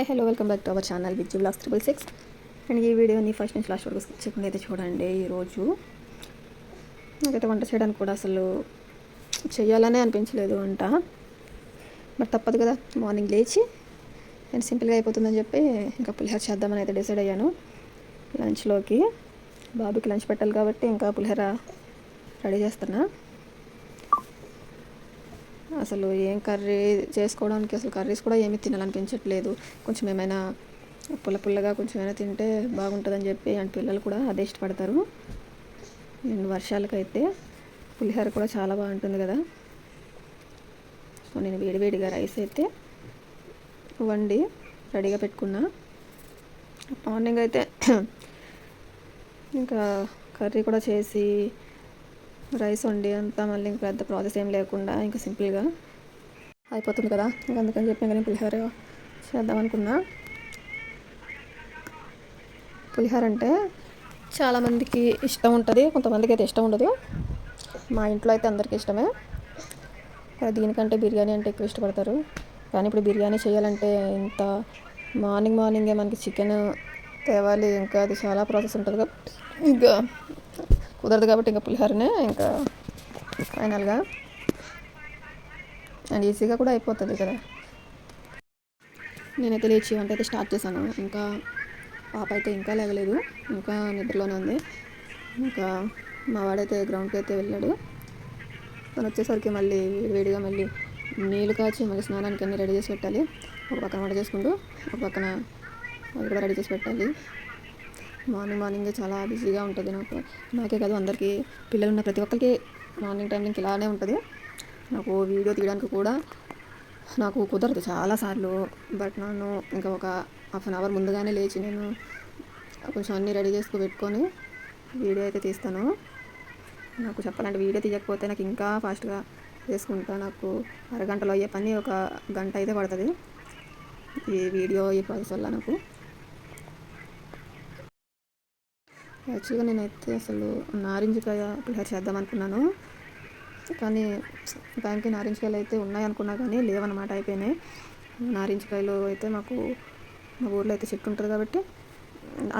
Hi hello welcome back to our channel Viz vlogs triple six and ఈ వీడియోని first నుంచి last వరకు skip చేయకుండా అయితే చూడండి ఈరోజు. నాకైతే వంట చేయడానికి కూడా అసలు చేయాలనే అనిపించలేదు వంట. బట్ తప్పదు కదా మార్నింగ్ లేచి నేను సింపుల్గా అయిపోతుందని చెప్పి ఇంకా పులిహోర చేద్దామని అయితే డిసైడ్ అయ్యాను. లంచ్లోకి బాబుకి లంచ్ పెట్టాలి కాబట్టి ఇంకా పులిహోర రెడీ చేస్తున్నా. అసలు ఏం కర్రీ చేసుకోవడానికి అసలు కర్రీస్ కూడా ఏమీ తినాలనిపించట్లేదు. కొంచెం ఏమైనా పుల్ల పుల్లగా కొంచెం ఏమైనా తింటే బాగుంటుందని చెప్పి అండ్ పిల్లలు కూడా అదే ఇష్టపడతారు. అండ్ వర్షాలకైతే పులిహోర కూడా చాలా బాగుంటుంది కదా. సో నేను వేడివేడిగా రైస్ అయితే వండి రెడీగా పెట్టుకున్నా. మార్నింగ్ అయితే ఇంకా కర్రీ కూడా చేసి రైస్ వండి అంతా మళ్ళీ ఇంకా పెద్ద ప్రాసెస్ ఏం లేకుండా ఇంకా సింపుల్గా అయిపోతుంది కదా. ఇంకా అందుకని చెప్పి ఇంకా నేను పులిహోర చేద్దామనుకున్నా పులిహోర అంటే చాలామందికి ఇష్టం ఉంటుంది కొంతమందికి అయితే ఇష్టం ఉండదు. మా ఇంట్లో అయితే అందరికీ ఇష్టమే. దీనికంటే బిర్యానీ అంటే ఎక్కువ ఇష్టపడతారు. కానీ ఇప్పుడు బిర్యానీ చేయాలంటే ఇంత మార్నింగ్ మార్నింగే మనకి చికెన్ తేవాలి ఇంకా అది చాలా ప్రాసెస్ ఉంటుంది ఇంకా కుదరదు కాబట్టి ఇంకా పులిహోరనే ఇంకా ఫైనల్గా అండ్ ఈజీగా కూడా అయిపోతుంది కదా. నేనైతే లేచి వంట అయితే స్టార్ట్ చేశాను. ఇంకా పాప అయితే ఇంకా లేగలేదు ఇంకా నిద్రలోనే ఉంది. ఇంకా మా వాడైతే గ్రౌండ్కి అయితే వెళ్ళాడు. తను వచ్చేసరికి మళ్ళీ వేడిగా మళ్ళీ నీళ్ళు కాచి మళ్ళీ స్నానానికి అన్నీ రెడీ చేసి పెట్టాలి. ఒక పక్కన వంట చేసుకుంటూ ఒక పక్కన అది కూడా రెడీ చేసి పెట్టాలి. మార్నింగ్ మార్నింగే చాలా బిజీగా ఉంటుంది నాకు. నాకే కాదు అందరికీ పిల్లలు ఉన్న ప్రతి ఒక్కరికి మార్నింగ్ టైం ఇంకా ఇలానే ఉంటుంది. నాకు వీడియో తీయడానికి కూడా నాకు కుదరదు చాలాసార్లు బట్ నన్ను ఇంకా ఒక హాఫ్ అన్ అవర్ ముందుగానే లేచి నేను కొంచెం అన్నీ రెడీ చేసుకు పెట్టుకొని వీడియో అయితే తీస్తాను. నాకు చెప్పాలంటే వీడియో తీయకపోతే నాకు ఇంకా ఫాస్ట్గా చేసుకుంటా. నాకు అరగంటలో అయ్యే పని ఒక గంట అయితే పడుతుంది. ఈ వీడియో ఈ ప్రాసెస్ వల్ల నాకు. యాక్చువల్గా నేనైతే అసలు నారింజకాయ పులిహోర చేద్దాం అనుకున్నాను కానీ టైంకి నారింజకాయలు అయితే ఉన్నాయి అనుకున్నా కానీ లేవన్నమాట అయిపోయినాయి. నారింజకాయలు అయితే మాకు మా ఊర్లో అయితే చెట్టు ఉంటుంది కాబట్టి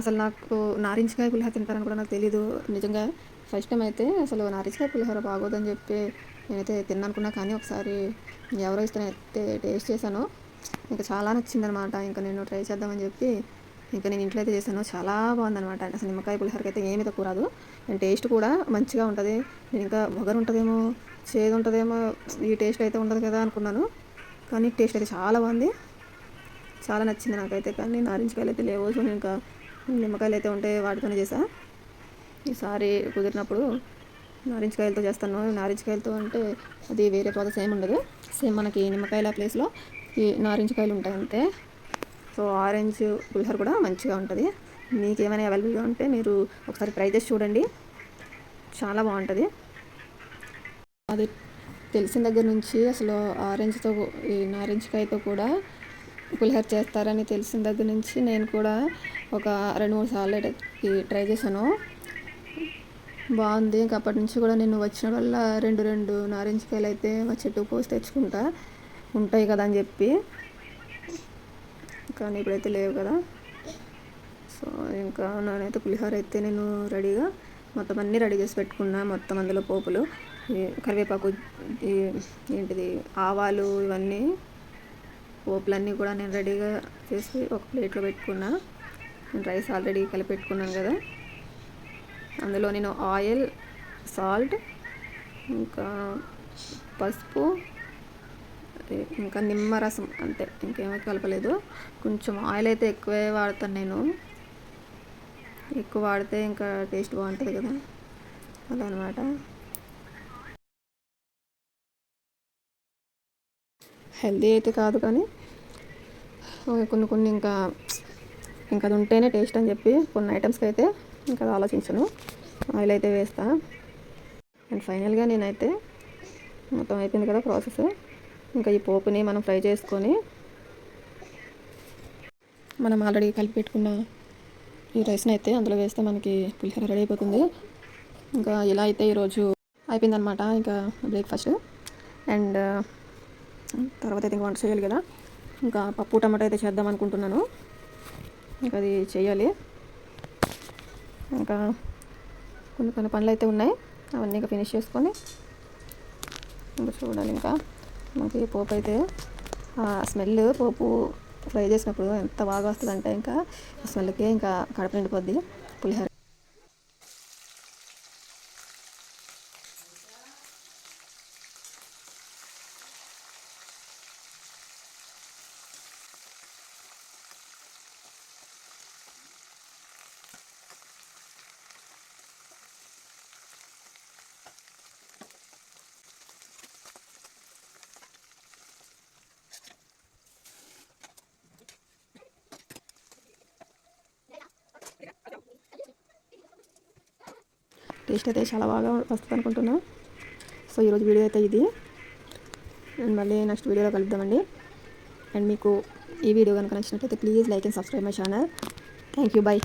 అసలు నాకు నారింజకాయ పులిహోర తింటారని కూడా నాకు తెలీదు నిజంగా. ఫస్ట్ టైం అయితే అసలు నారింజకాయ పులిహోర బాగోదని చెప్పి నేనైతే తిన్నానుకున్నా కానీ ఒకసారి ఎవరో ఇస్తే అయితే టేస్ట్ చేశాను. ఇంకా చాలా నచ్చిందనమాట ఇంకా నేను ట్రై చేద్దామని చెప్పి ఇంకా నేను ఇంట్లో అయితే చేశాను. చాలా బాగుందనమాట అసలు నిమ్మకాయ పులిహోరకి అయితే ఏమీ తక్కువ రాదు. అండ్ టేస్ట్ కూడా మంచిగా ఉంటుంది. నేను ఇంకా వగరు ఉంటుందేమో చేదు ఉంటుందేమో ఈ టేస్ట్ అయితే ఉండదు కదా అనుకున్నాను. కానీ టేస్ట్ అయితే చాలా బాగుంది. చాలా నచ్చింది నాకైతే. కానీ నారింజకాయలు అయితే లేవు. సో నేను ఇంకా నిమ్మకాయలు అయితే ఉంటే వాటితోనే చేసా. ఈసారి కుదిరినప్పుడు నారింజకాయలతో చేస్తాను. నారింజకాయలతో అంటే అది వేరే ప్రాసెస్ ఏమి ఉండదు. సేమ్ మనకి నిమ్మకాయల ప్లేస్లో ఈ నారింజకాయలు ఉంటాయి అంతే. సో ఆరెంజ్ పులిహోర కూడా మంచిగా ఉంటుంది. మీకు ఏమైనా అవైలబుల్గా ఉంటే మీరు ఒకసారి ట్రై చేసి చూడండి. చాలా బాగుంటుంది. అది తెలిసిన దగ్గర నుంచి అసలు ఆరెంజ్తో ఈ నారింజకాయతో కూడా పులిహోర చేస్తారని తెలిసిన దగ్గర నుంచి నేను కూడా ఒక రెండు మూడు సార్లు ట్రై చేశాను. బాగుంది. ఇంకా అప్పటి నుంచి కూడా నేను వచ్చిన వల్ల రెండు రెండు నారింజకాయలు అయితే మా చెట్టు పోసి తెచ్చుకుంటా ఉంటాయి కదా అని చెప్పి. కానీ ఇప్పుడైతే లేవు కదా. సో ఇంకా నేనైతే పులిహోర అయితే నేను రెడీగా మొత్తం అన్నీ రెడీ చేసి పెట్టుకున్నా మొత్తం అందులో పోపులు కరివేపాకు ఏంటిది ఆవాలు ఇవన్నీ పోపులన్నీ కూడా నేను రెడీగా చేసి ఒక ప్లేట్లో పెట్టుకున్నా. నేను రైస్ ఆల్రెడీ కలిపెట్టుకున్నాను కదా. అందులో నేను ఆయిల్ సాల్ట్ ఇంకా పసుపు ఇంకా నిమ్మరసం అంతే ఇంకేమీ కలపలేదు. కొంచెం ఆయిల్ అయితే ఎక్కువే వాడతాను నేను. ఎక్కువ వాడితే ఇంకా టేస్ట్ బాగుంటుంది కదా అలా అనమాట హెల్దీ అయితే కాదు కానీ కొన్ని కొన్ని ఇంకా ఇంకా అది ఉంటేనే టేస్ట్ అని చెప్పి కొన్ని ఐటమ్స్కి అయితే ఇంకా ఆలోచించను. ఆయిల్ అయితే వేస్తా. అండ్ ఫైనల్గా నేనైతే మొత్తం అయిపోయింది కదా ప్రాసెస్. ఇంకా ఈ పోపుని మనం ఫ్రై చేసుకొని మనం ఆల్రెడీ కలిపి పెట్టుకున్న ఈ రైస్ని అయితే అందులో వేస్తే మనకి పులిహోర రెడీ అయిపోతుంది. ఇంకా ఇలా అయితే ఈరోజు అయిపోయిందనమాట ఇంకా బ్రేక్ఫాస్ట్. అండ్ తర్వాత అయితే ఇంకా వంట చేయాలి కదా. ఇంకా పప్పు టమాటా అయితే చేద్దాం అనుకుంటున్నాను. ఇంకా అది చేయాలి. ఇంకా కొన్ని కొన్ని పనులు అయితే ఉన్నాయి. అవన్నీ ఇంకా ఫినిష్ చేసుకొని ఇంకా చూడాలి ఇంకా. మనకి పోపు అయితే ఆ స్మెల్ పోపు ఫ్రై చేసినప్పుడు ఎంత బాగా వస్తుందంటే ఇంకా స్మెల్కే ఇంకా కడప నిండిపోద్ది. పులిహోర టేస్ట్ అయితే చాలా బాగా వస్తుంది అనుకుంటున్నాను సో ఈరోజు వీడియో అయితే ఇది. అండ్ మళ్ళీ నెక్స్ట్ వీడియోలో కలుద్దామండి. అండ్ మీకు ఈ వీడియో కనుక నచ్చినట్లయితే please like and subscribe my channel. Thank you. Bye.